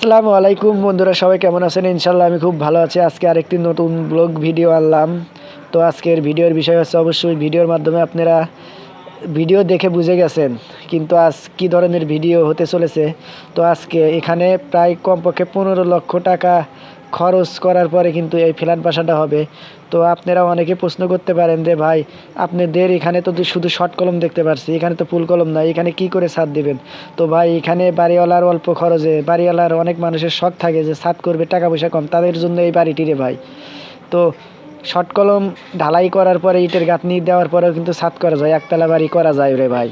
আসসালামু আলাইকুম বন্ধুরা, সবাই কেমন আছেন? ইনশাল্লাহ আমি খুব ভালো আছি। আজকে আরেকটি নতুন ব্লগ ভিডিও আনলাম। তো আজকের ভিডিওর বিষয় হচ্ছে অবশ্যই ভিডিওর মাধ্যমে আপনারা ভিডিও দেখে বুঝে গেছেন, কিন্তু আজ কি ধরনের ভিডিও হতে চলেছে? তো আজকে এখানে প্রায় কমপক্ষে পনেরো লক্ষ টাকা খরচ করার পরে কিন্তু এই ফ্ল্যাট বাসাটা হবে। তো আপনারা অনেকে প্রশ্ন করতে পারেন যে, ভাই, আপনাদের এখানে তো শুধু শর্ট কলম দেখতে পারছি, এখানে তো ফুল কলম নাই এখানে কি করে ছাদ দিবেন? তো ভাই, এখানে বাড়িওয়ালার অল্প খরচে, বাড়িওয়ালার অনেক মানুষের শখ থাকে যে ছাদ করবে, টাকা পয়সা কম, তাদের জন্য এই বাড়িটি রে ভাই। তো শর্ট কলম ঢালাই করার পরে ইটের গাঁথনি দেওয়ার পরেও কিন্তু ছাদ করা যায়, একতলা বাড়ি করা যায় রে ভাই।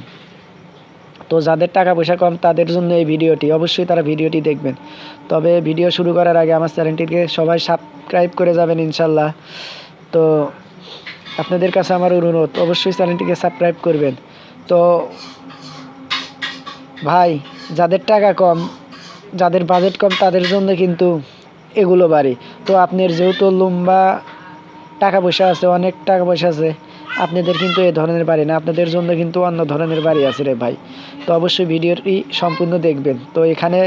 তো যাদের টাকা পয়সা কম, তাদের জন্য এই ভিডিওটি, অবশ্যই তারা ভিডিওটি দেখবেন। তবে ভিডিও শুরু করার আগে আমার চ্যানেলটিকে সবাই সাবস্ক্রাইব করে যাবেন ইনশাল্লাহ। তো আপনাদের কাছে আমার অনুরোধ, অবশ্যই চ্যানেলটিকে সাবস্ক্রাইব করবেন। তো ভাই, যাদের টাকা কম, যাদের বাজেট কম, তাদের জন্য কিন্তু এগুলো বাড়ি। তো আপনার যেহেতু লম্বা টাকা পয়সা আছে, অনেক টাকা পয়সা আছে। আপনাদের কিন্তু এ ধরনের বাড়ি না, আপনাদের জন্য কিন্তু অন্য ধরনের বাড়ি আছে রে ভাই। তো অবশ্যই ভিডিওটি সম্পূর্ণ দেখবেন। তো এখানে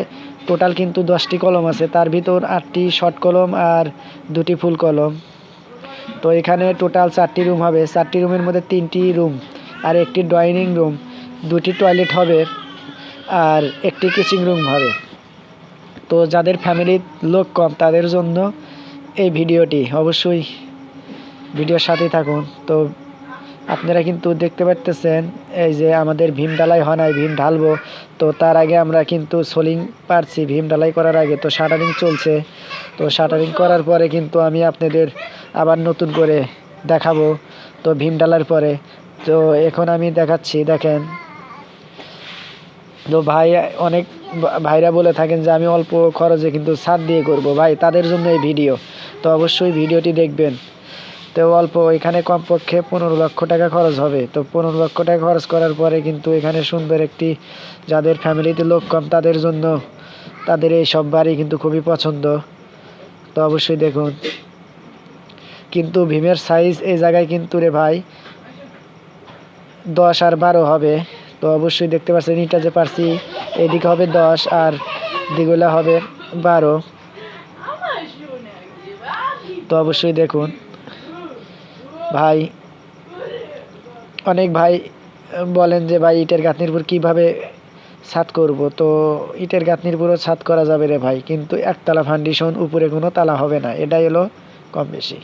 টোটাল কিন্তু দশটি কলম আছে, তার ভিতর আটটি শর্ট কলম আর দুটি ফুল কলম। তো এখানে টোটাল চারটি রুম হবে, চারটি রুমের মধ্যে তিনটি রুম আর একটি ডাইনিং রুম দুটি টয়লেট হবে আর একটি কিচিং রুম হবে। তো যাদের ফ্যামিলির লোক কম, তাদের জন্য এই ভিডিওটি অবশ্যই ভিডিওর সাথেই থাকুন। তো আপনারা কিন্তু দেখতে পারতেছেন, এই যে আমাদের ভীম ঢালাই হয় নাই, ভীম ঢালবো। তো তার আগে আমরা কিন্তু সোলিং পারছি ভীম ঢালাই করার আগে। তো শাটারিং চলছে। তো শাটারিং করার পরে কিন্তু আমি আপনাদের আবার নতুন করে দেখাবো, তো ভীম ঢালার পরে। তো এখন আমি দেখাচ্ছি, দেখেন। তো ভাই, অনেক ভাইরা বলে থাকেন যে আমি অল্প খরচে কিন্তু ছাদ দিয়ে করব। ভাই, তাদের জন্য এই ভিডিও। তো অবশ্যই ভিডিওটি দেখবেন। তো অল্প এখানে কমপক্ষে পনেরো লক্ষ টাকা খরচ হবে। তো পনেরো লক্ষ টাকা খরচ করার পরে কিন্তু এখানে সুন্দর একটি, যাদের ফ্যামিলিতে লোক কম তাদের জন্য তাদের এই সব বাড়ি কিন্তু খুবই পছন্দ। তো অবশ্যই দেখুন। কিন্তু ভীমের সাইজ এই জায়গায় কিন্তু রে ভাই দশ আর বারো হবে। তো অবশ্যই দেখতে পাচ্ছেন ইটা যে পারছি, এদিকে হবে দশ আর দিগুলা হবে বারো। তো অবশ্যই দেখুন। ভাই, অনেক ভাই বলেন যে, ভাই, ইটের গাঁথনির উপর কীভাবে ছাদ করব? তো ইটের গাঁথনির উপরও ছাদ করা যাবে রে ভাই, কিন্তু একতলা ফাউন্ডেশন উপরে কোনো তালা হবে না, এটাই হলো কম বেশি।